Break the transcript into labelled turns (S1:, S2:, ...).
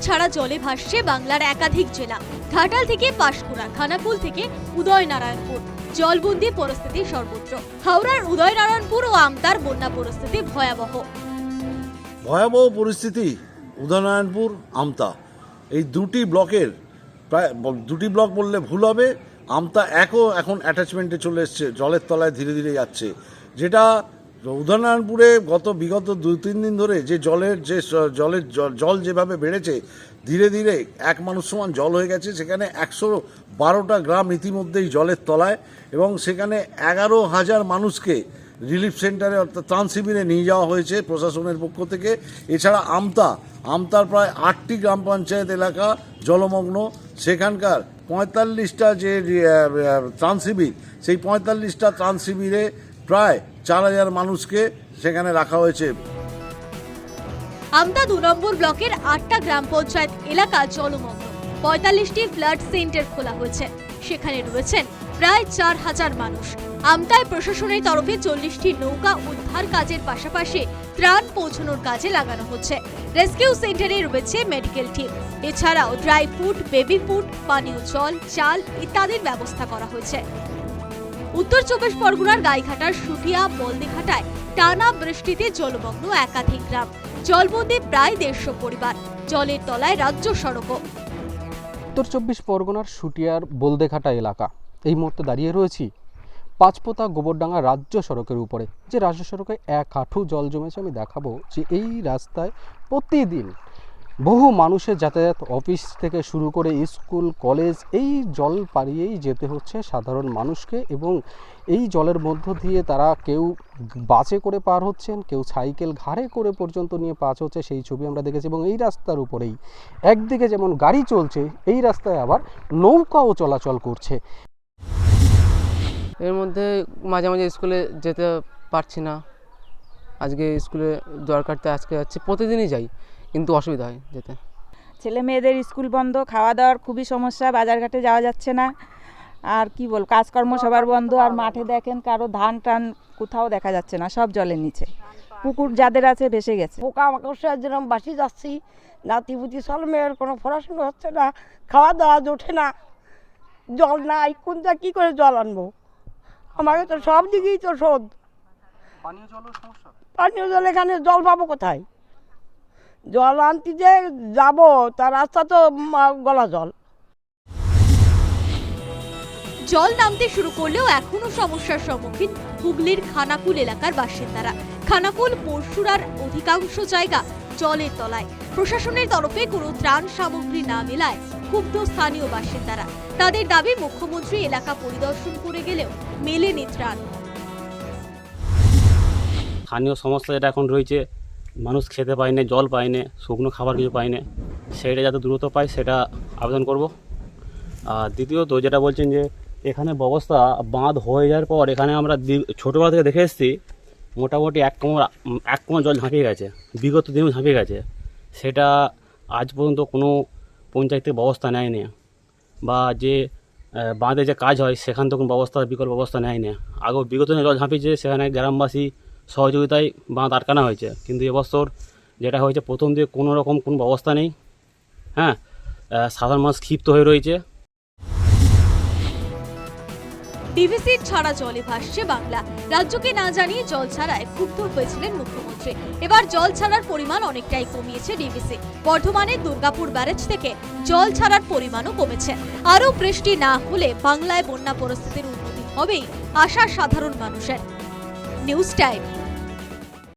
S1: ছাড়া জলে ভাসছে বাংলার একাধিক জেলা। ঘাটাল থেকে পাঁশকুড়া, খানাকুল থেকে উদয়নারায়ণপুর। জলবন্দি পরিস্থিতি সর্বত্র। হাওড়ার উদয়নারায়ণপুর ও আমতার বন্যা পরিস্থিতি ভয়াবহ।
S2: ভয়াবহ পরিস্থিতি উদয়নারায়ণপুর, আমতা। এই দুটি ব্লকের প্রায়, দুটি ব্লক বললে ভুল হবে। আমতা একও এখন অ্যাটাচমেন্টে চলে এসছে। জলের তলায় ধীরে ধীরে যাচ্ছে। যেটা উদয়নারায়ণপুরে গত বিগত দু তিন দিন ধরে যে জলের যে জলের জল যেভাবে বেড়েছে, ধীরে ধীরে এক মানুষ সমান জল হয়ে গেছে। সেখানে একশো বারোটা গ্রাম ইতিমধ্যেই জলের তলায় এবং সেখানে এগারো হাজার মানুষকে রিলিফ সেন্টারে অর্থাৎ ত্রাণ শিবিরে নিয়ে যাওয়া হয়েছে প্রশাসনের পক্ষ থেকে। এছাড়া আমতা, আমতার প্রায় আটটি গ্রাম পঞ্চায়েত এলাকা জলমগ্ন। সেখানকার পঁয়তাল্লিশটা যে ত্রাণ শিবির, সেই পঁয়তাল্লিশটা ত্রাণ শিবিরে প্রায় চার হাজার মানুষকে সেখানে রাখা হয়েছে।
S1: আমতা দু নম্বর ব্লকের আটটা গ্রাম পঞ্চায়েত এলাকা জলমগ্ন। পঁয়তাল্লিশটি ফ্লাড সেন্টার খোলা হয়েছে। সেখানে রয়েছেন প্রায় চার হাজার মানুষ। আমতায় প্রশাসনের তরফে চল্লিশটি নৌকা উদ্ধার কাজের পাশাপাশি ত্রাণ পৌঁছানোর কাজে লাগানো হচ্ছে। রেস্কিউ সেন্টারে রয়েছে মেডিকেল টিম। এছাড়াও ড্রাই ফুড, বেবি ফুড, পানীয় জল, চাল ইত্যাদির ব্যবস্থা করা হয়েছে। উত্তর চব্বিশ পরগনার গাইঘাটার সুটিয়া, বলদিঘাটায় টানা বৃষ্টিতে জলমগ্ন একাধিক গ্রাম। জলবন্দি প্রায় দেড়শো পরিবার। জলের তলায় রাজ্য সড়কও।
S3: উত্তর চব্বিশ পরগনার সুটিয়ার, বলদেঘাটা এলাকা। এই মুহূর্তে দাঁড়িয়ে রয়েছি পাঁচপোতা গোবরডাঙ্গা রাজ্য সড়কের উপরে। যে রাজ্য সড়কে এক হাঁটু জল জমেছে, আমি দেখাবো যে এই রাস্তায় প্রতিদিন বহু মানুষের যাতায়াত অফিস থেকে শুরু করে স্কুল, কলেজ এই জল পাড়িয়েই যেতে হচ্ছে সাধারণ মানুষকে এবং এই জলের মধ্য দিয়ে তারা কেউ বাসে করে পার হচ্ছেন, কেউ সাইকেল ঘাড়ে করে পর্যন্ত নিয়ে পাস হচ্ছে, সেই ছবি আমরা দেখেছি এবং এই রাস্তার উপরেই। একদিকে যেমন গাড়ি চলছে, এই রাস্তায় আবার নৌকাও চলাচল করছে।
S4: এর মধ্যে মাঝে মাঝে স্কুলে যেতে পারছি না। আজকে স্কুলে দরকারতে আজকে যাচ্ছে, প্রতিদিনই যাই। কিন্তু অসুবিধা হয় যেতে।
S5: ছেলে মেয়েদের স্কুল বন্ধ খাওয়া দাওয়ার খুবই সমস্যা বাজারঘাটে যাওয়া যাচ্ছে না। আর কি বল কাজকর্ম সবার বন্ধ আর মাঠে দেখেন কারও ধান টান কোথাও দেখা যাচ্ছে না সব জলের নিচে। পুকুর যাদের আছে ভেসে গেছে।
S6: পোকা মাকড়সার যেরকম বাসি যাচ্ছি নাতি পুতি সব মেয়ের কোনো পড়াশুনো হচ্ছে না খাওয়া দাওয়া জোটে না জল নাই কোনটা কী করে জল আনব? আমাকে তো সব দিকেই তো শোধ পানীয় জল এখানে জল পাবো কোথায়? জল আনতে যে যাব তার রাস্তা তো গলা জল।
S1: জল নামতে শুরু করলেও এখনও সমস্যার সম্মুখীন হুগলির খানাকুল এলাকার বাসিন্দারা। খানাকুল পরশুরার অধিকাংশ জায়গা জলের তলায়। প্রশাসনের তরফে কোনো ত্রাণ সামগ্রী না মেলায় ক্ষুব্ধ স্থানীয় বাসিন্দারা। তাদের দাবি মুখ্যমন্ত্রী এলাকা পরিদর্শন করে গেলেও মেলেনি ত্রাণ।
S7: স্থানীয় সমস্যা যেটা এখন রয়েছে মানুষ খেতে পায় না, জল পায় না, শুকনো খাবার কিছু পায় না। সেটা যাতে দ্রুত পায়, সেটা আবেদন করব। আর দ্বিতীয়ত যেটা বলছেন যে, এখানে ব্যবস্থা বাঁধ হয়ে যাওয়ার পর এখানে আমরা ছোটোবেলা থেকে দেখে এসেছি, মোটামুটি এক কোমর এক কোমর জল ঝাঁপিয়ে গেছে, বিগত দিনেও ঝাঁপিয়ে গেছে। সেটা আজ পর্যন্ত কোনো পঞ্চায়েত থেকে ব্যবস্থা নেয়নি। বা যে বাঁধে যে কাজ হয়, সেখান থেকে কোনো ব্যবস্থা, বিকল্প ব্যবস্থা নেয় না আগেও বিগত দিনে জল ঝাঁপিয়েছে, সেখানে গ্রামবাসী সহযোগিতায় বাঁধ আটকানো হয়েছে। কিন্তু এবছর যেটা হয়েছে, প্রথম দিয়ে কোনো রকম কোনো ব্যবস্থা নেই। হ্যাঁ সাধারণ মানুষ ক্ষিপ্ত হয়ে রয়েছে।
S1: ডিভিসির ছাড়া জলে ভাসছে বাংলা। রাজ্যকে না জানিয়ে জল ছাড়ায় ক্ষুব্ধ হয়েছিলেন মুখ্যমন্ত্রী। এবার জল ছাড়ার পরিমাণ অনেকটাই কমিয়েছে ডিভিসি বর্ধমানের দুর্গাপুর ব্যারেজ থেকে জল ছাড়ার পরিমাণও কমেছে। আরও বৃষ্টি না হলে বাংলায় বন্যা পরিস্থিতির উন্নতি হবেই আশা সাধারণ মানুষের। News time.